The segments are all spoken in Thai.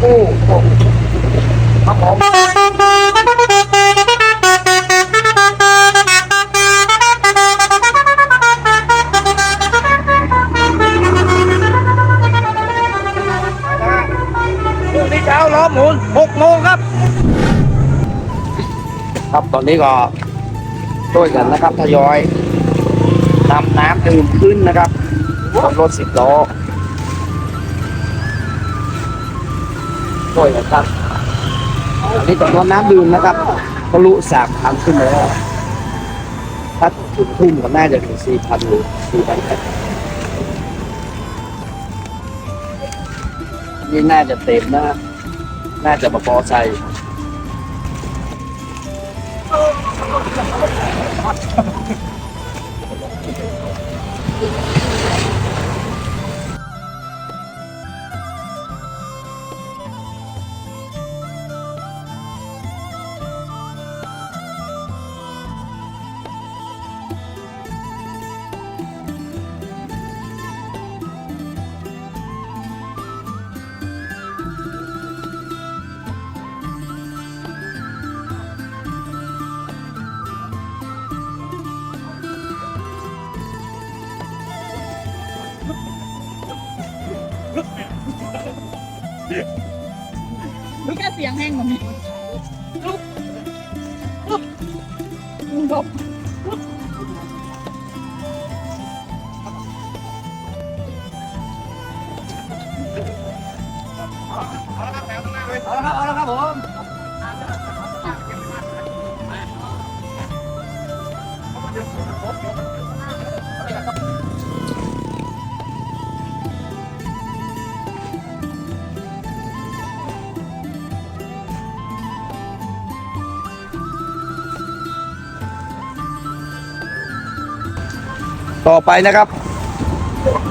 โอ้โหครับผมพรุ่งนี้เช้าล้อหมุนหกโมงครับ ครับตอนนี้ก็ช่วยกันนะครับทยอยนำน้ำดื่มขึ้นนะครับบนรถสิบล้อ ช่วยกันครับอันนี้จำนวนน้ำดื่มนะครับทะลุสามพันขึ้นมาแล้วถ้าถึงทุ่มก็น่าจะถึงสี่พันหรือสี่พันนี่น่าจะเต็มนะ น่าจะมาพอใส่ ลูกแค่เสียงแห้งกว่านี้ลุกลุกลุกเอาละครับเอาละครับผม ต่อไปนะครับ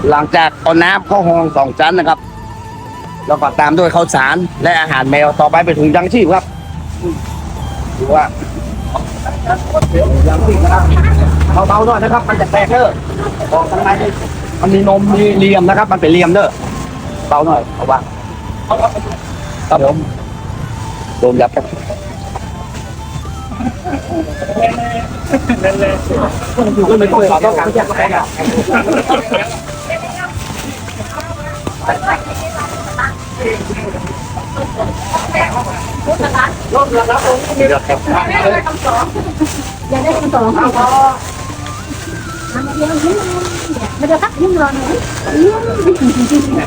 หลังจากเอาน้ำข้าวหองสองชั้นนะครับ แล้วก็ตามด้วยข้าวสารและอาหารแมวต่อไปไปถุงยังชีพครับดูว่ายังชีพนะครับเบาๆหน่อยนะครับ มันจะแตกเด้อออกทางในมันมีนมมีเหลี่ยมนะครับ มันเป็นเหลี่ยมเด้อเบาหน่อยเอาวางครับผมโดนยับครับ อยู่กันเป็นตัวเราต้องการแยกแตกอะรถระดับตรงนี้มีรถแข่งอย่าได้คำตอบให้พอทำเดียวยิ้มไม่ได้พักยิ้มรอหน่อยยิ้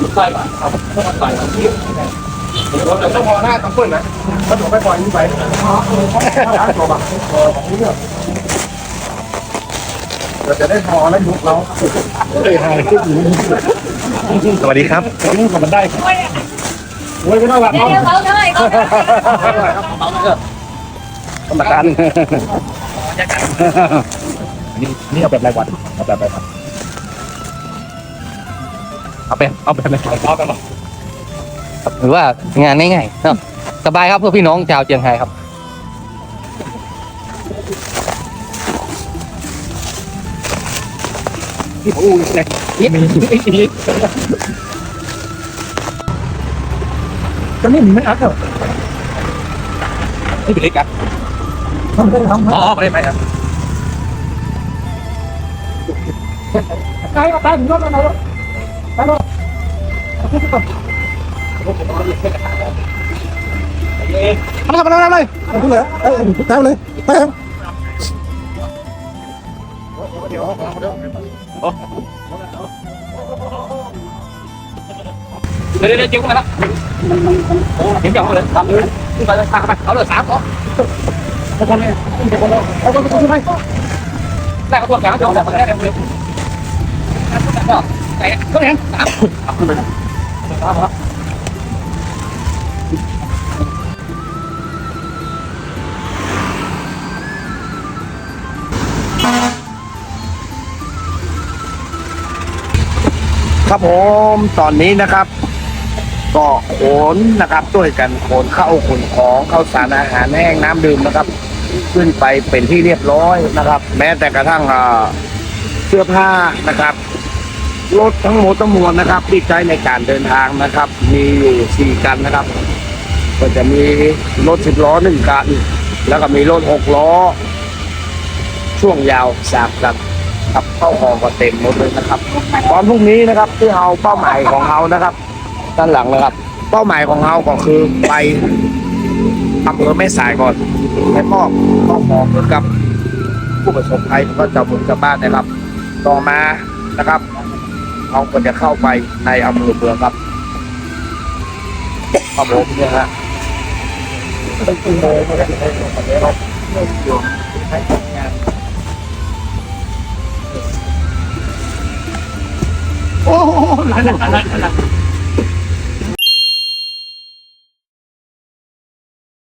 มใส่ใส่ใส่ จะต้องมองหน้าต้องเปิ้ลนะถ้าถูกไม่ปล่อยยิ่งไปตัวบักเราจะได้พอแล้วยุกเราเลยหายขึ้นสวัสดีครับนี่ขอมันได้โอ้ยไม่ต้องหลับเดี๋ยวเขาเลยเขากรรมการนี่นี่เอาแบบรายวันเอาแบบรายวันเอาไปเอาแบบรายวันเอากัน หรอหรือว่างานง่ายๆเนาะสบายครับเพื่อพี่น้องชาวเจียงไฮ้ครับโอ้เลยมีอีกตอนนี้มีไม่อัดเหรอนี่เป็นเล็กอะทำได้ทำอ๋อไม่ได้ไหมครับใช่ตายถึงรถแล้วนะตายรถมาทำอะไรอ้ยแล้วเดี๋ยวจิ้มเข้าไปแล้ วจิ้มเกี่ยวเข้าไปเลยทำเลยขึ้นไปเลยพาเข้าไปเอาเลยสามสองเอาคน ครับผมตอนนี้นะครับ ก็ขนนะครับช่วยกันขนเข้าขนของเข้าสารอาหารแห้งน้ำดื่มนะครับ ขึ้นไปเป็นที่เรียบร้อยนะครับ แม้แต่กระทั่งเสื้อผ้านะครับรถทั้งหมดทั้งมวลนะครับที่ใช้ในการเดินทางนะครับ มีอยู่สี่กันนะครับ ก็จะมีรถสิบล้อหนึ่งคัน แล้วก็มีรถหกล้อ ช่วงยาวสามกัน ครับเข้าหองก็เต็มหมดเลยนะครับวันพรุ่งนี้นะครับที่เราเป้าหมายของเรานะครับ ด้านหลังนะครับ เป้าหมายของเราก็คือไปอำเภอแม่สายก่อนไปมอบข้าของเพื่อกับผู้ประสบภัยก็จะบุญชาวบ้านนะครับ ต่อมานะครับเราก็จะเข้าไปในอำเภอเมืองครับครับผมเนี่ยฮะเป็นชั่วโมงนะครับ โอ้โหห